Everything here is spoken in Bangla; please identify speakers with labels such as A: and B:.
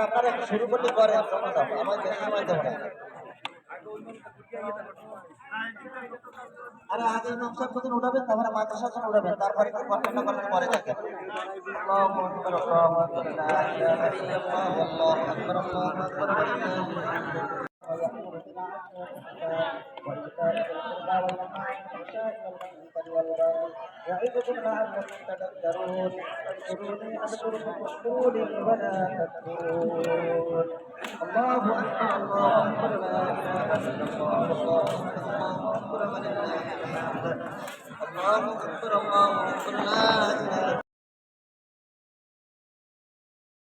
A: আপনারা একটু শুরু করলে আমাদের সময় দেবো না আরে আগে ইমাম সাহেব প্রথম উঠাবেন তারপরে মাদ্রাসা যখন উঠাবেন তারপরে একটু ঘটনা করার পরে দেখেন আল্লাহু আকবার আল্লাহু আকবার লা ইলাহা ইল্লাল্লাহ আল্লাহু আকবার আল্লাহু আকবার ওয়ালিল্লাহিল হামদ ويأمر بالعدل والإحسان وإيتاء ذي القربى وينهى عن الفحشاء والمنكر والبغي يعظكم لعلكم تذكرون اذكروني أذكركم واشكروا لي ولا تكفرون الله أكبر الله أكبر لا إله إلا الله الله أكبر अल्लाह अकबर अल्लाह अकबर